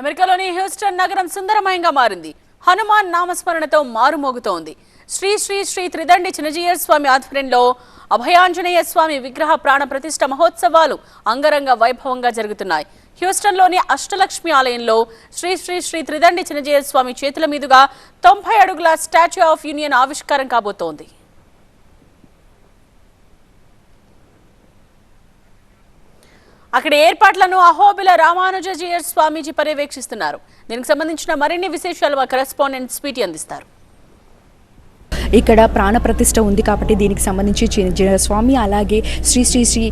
అమెరికాలోని హ్యూస్టన్ నగరం సుందరమయంగా మారింది. హనుమాన్ నామస్మరణతో మారుమోగుతోంది. శ్రీ శ్రీ శ్రీ త్రిదండి చినజీయర్ స్వామి ఆధ్వర్యంలో అభయాంజనేయ స్వామి విగ్రహ ప్రాణ ప్రతిష్ఠ మహోత్సవాలు అంగరంగ వైభవంగా జరుగుతున్నాయి. హ్యూస్టన్లోని అష్టలక్ష్మి ఆలయంలో శ్రీ శ్రీ శ్రీ త్రిదండి చినజీయర్ స్వామి చేతుల మీదుగా తొంభై అడుగుల స్టాచ్యూ ఆఫ్ యూనియన్ ఆవిష్కారం కాబోతోంది. అక్కడ ఏర్పాట్లను అహోబిల రామానుజజీయర్ స్వామీజీ పర్యవేక్షిస్తున్నారు. దీనికి సంబంధించిన మరిన్ని విశేషాలు మా కరెస్పాండెంట్ స్వీటీ అందిస్తారు. ఇక్కడ ప్రాణప్రతిష్ఠ ఉంది కాబట్టి దీనికి సంబంధించి చి- స్వామి అలాగే శ్రీ శ్రీ శ్రీ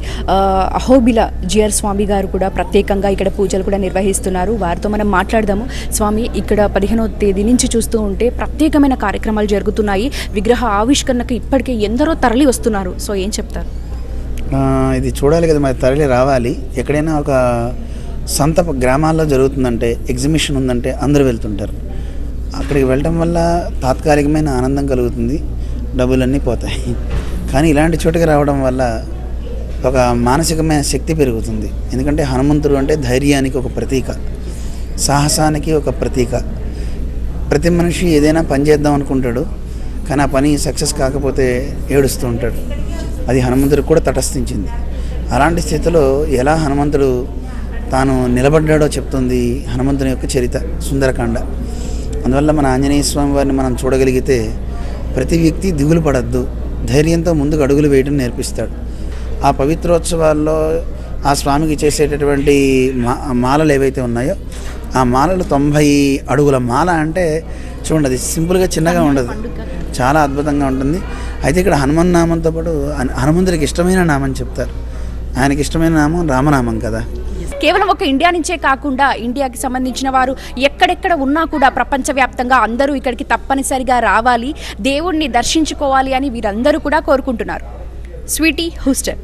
అహోబిల జిఆర్ స్వామి గారు కూడా ప్రత్యేకంగా ఇక్కడ పూజలు కూడా నిర్వహిస్తున్నారు. వారితో మనం మాట్లాడదాము. స్వామి ఇక్కడ పదిహేనో తేదీ నుంచి చూస్తూ ఉంటే ప్రత్యేకమైన కార్యక్రమాలు జరుగుతున్నాయి. విగ్రహ ఆవిష్కరణకు ఇప్పటికే ఎందరో తరలి వస్తున్నారు. సో ఏం చెప్తారు? ఇది చూడాలి కదా మరి తరలి రావాలి. ఎక్కడైనా ఒక సంత గ్రామాల్లో జరుగుతుందంటే ఎగ్జిబిషన్ ఉందంటే అందరూ వెళ్తుంటారు. అక్కడికి వెళ్ళటం వల్ల తాత్కాలికమైన ఆనందం కలుగుతుంది. డబ్బులన్నీ పోతాయి. కానీ ఇలాంటి చోటుకి రావడం వల్ల ఒక మానసికమైన శక్తి పెరుగుతుంది. ఎందుకంటే హనుమంతుడు అంటే ధైర్యానికి ఒక ప్రతీక. సాహసానికి ఒక ప్రతీక. ప్రతి మనిషి ఏదైనా పని చేద్దాం అనుకుంటాడు. కానీ ఆ పని సక్సెస్ కాకపోతే ఏడుస్తూ ఉంటాడు. అది హనుమంతుడికి కూడా తటస్థించింది. అలాంటి స్థితిలో ఎలా హనుమంతుడు తాను నిలబడ్డాడో చెప్తుంది హనుమంతుని యొక్క చరిత సుందరకాండ. అందువల్ల మన ఆంజనేయ స్వామి వారిని మనం చూడగలిగితే ప్రతి వ్యక్తి దిగులు పడద్దు ధైర్యంతో ముందుకు అడుగులు వేయడం నేర్పిస్తాడు. ఆ పవిత్రోత్సవాల్లో ఆ స్వామికి చేసేటటువంటి మా మాలలు ఏవైతే ఉన్నాయో ఆ మాలలు తొంభై అడుగుల మాల అంటే చూడండి అది సింపుల్గా చిన్నగా ఉండదు. చాలా అద్భుతంగా ఉంటుంది. అయితే ఇక్కడ హనుమన్ నామంతో పాటు హనుమంతుడికి ఇష్టమైన నామం చెప్తారు. ఆయనకి ఇష్టమైన నామం రామనామం కదా. కేవలం ఒక ఇండియా నుంచే కాకుండా ఇండియాకి సంబంధించిన వారు ఎక్కడెక్కడ ఉన్నా కూడా ప్రపంచవ్యాప్తంగా అందరూ ఇక్కడికి తప్పనిసరిగా రావాలి దేవుణ్ణి దర్శించుకోవాలి అని వీరందరూ కూడా కోరుకుంటున్నారు. స్వీటీ హూస్టర్